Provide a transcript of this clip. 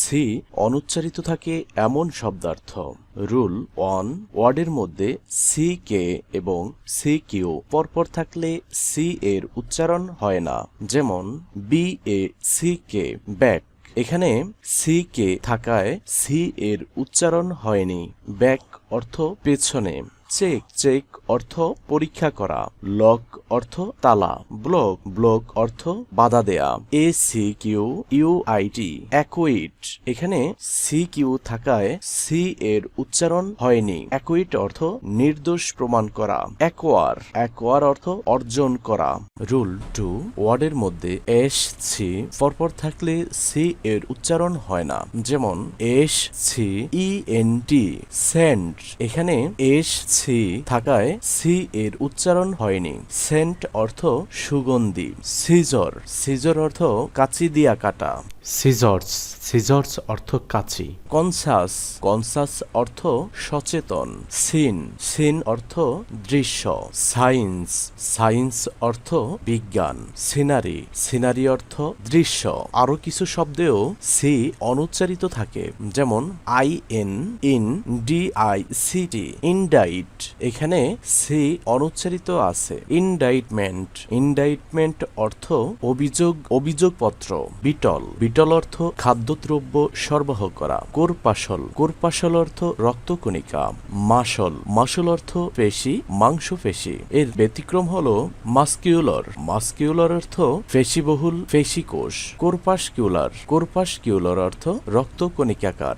C, অনুচ্চারিত থাকে এমন শব্দার্থ। রুল ওয়ান, ওয়ার্ডের মধ্যে সি কে এবং সি কিউ, পরপর থাকলে সি এর উচ্চারণ হয় না। যেমন, B A C K, back. এখানে সি কে থাকায় সি এর উচ্চারণ হয়নি। ব্যাক অর্থ পেছনে। চেক চেক অর্থ পরীক্ষা করা। লক অর্থ তালা, ব্লক ব্লক অর্থ বাধা দেয়া, A, C, Q, U, I, T acquit এখানে সি, কিউ থাকায় সি এর উচ্চারণ হয়নি। অ্যাকুইট অর্থ নির্দোষ প্রমাণ করা। অ্যাকোয়ার অ্যাকোয়ার অর্থ অর্জন করা। রুল টু, ওয়ার্ডের মধ্যে এস, সি, পরপর থাকলে সি এর উচ্চারণ হয় না। যেমন S, C, E, N, T, scent. এখানে এস, সি থাকায় সি এর উচ্চারণ হয়নি। সেন্ট অর্থ সুগন্ধি। সিজর সিজর অর্থ কাচি দিয়া কাটা। সিজর্স সিজর্স অর্থ কাচি। কনসাস কনসাস অর্থ সচেতন। সিন সিন অর্থ দৃশ্য। সায়েন্স সায়েন্স অর্থ বিজ্ঞান। সিনারি সিনারি অর্থ দৃশ্য। আরও কিছু শব্দেও সি অনুচ্চারিত থাকে, যেমন I N, in, D I C T. Indict এখানে সি অনুচ্চারিত আছে। ইনডাইটমেন্ট ইনডাইটমেন্ট অর্থ অভিযোগ, অভিযোগপত্র। বিটল বিটল অর্থ খাদ্যদ্রব্য সরবরাহ করা। কোরপাশল। কোরপাশল অর্থ রক্তকণিকা। মাসল মাসল অর্থ পেশি মাংস পেশি এর ব্যতিক্রম হল মাস্কিউলর। মাস্কিউলর অর্থ পেশিবহুল পেশি কোষ কোরপাসকিউলার কোরপাসকিউলার অর্থ রক্তকণিকাকার।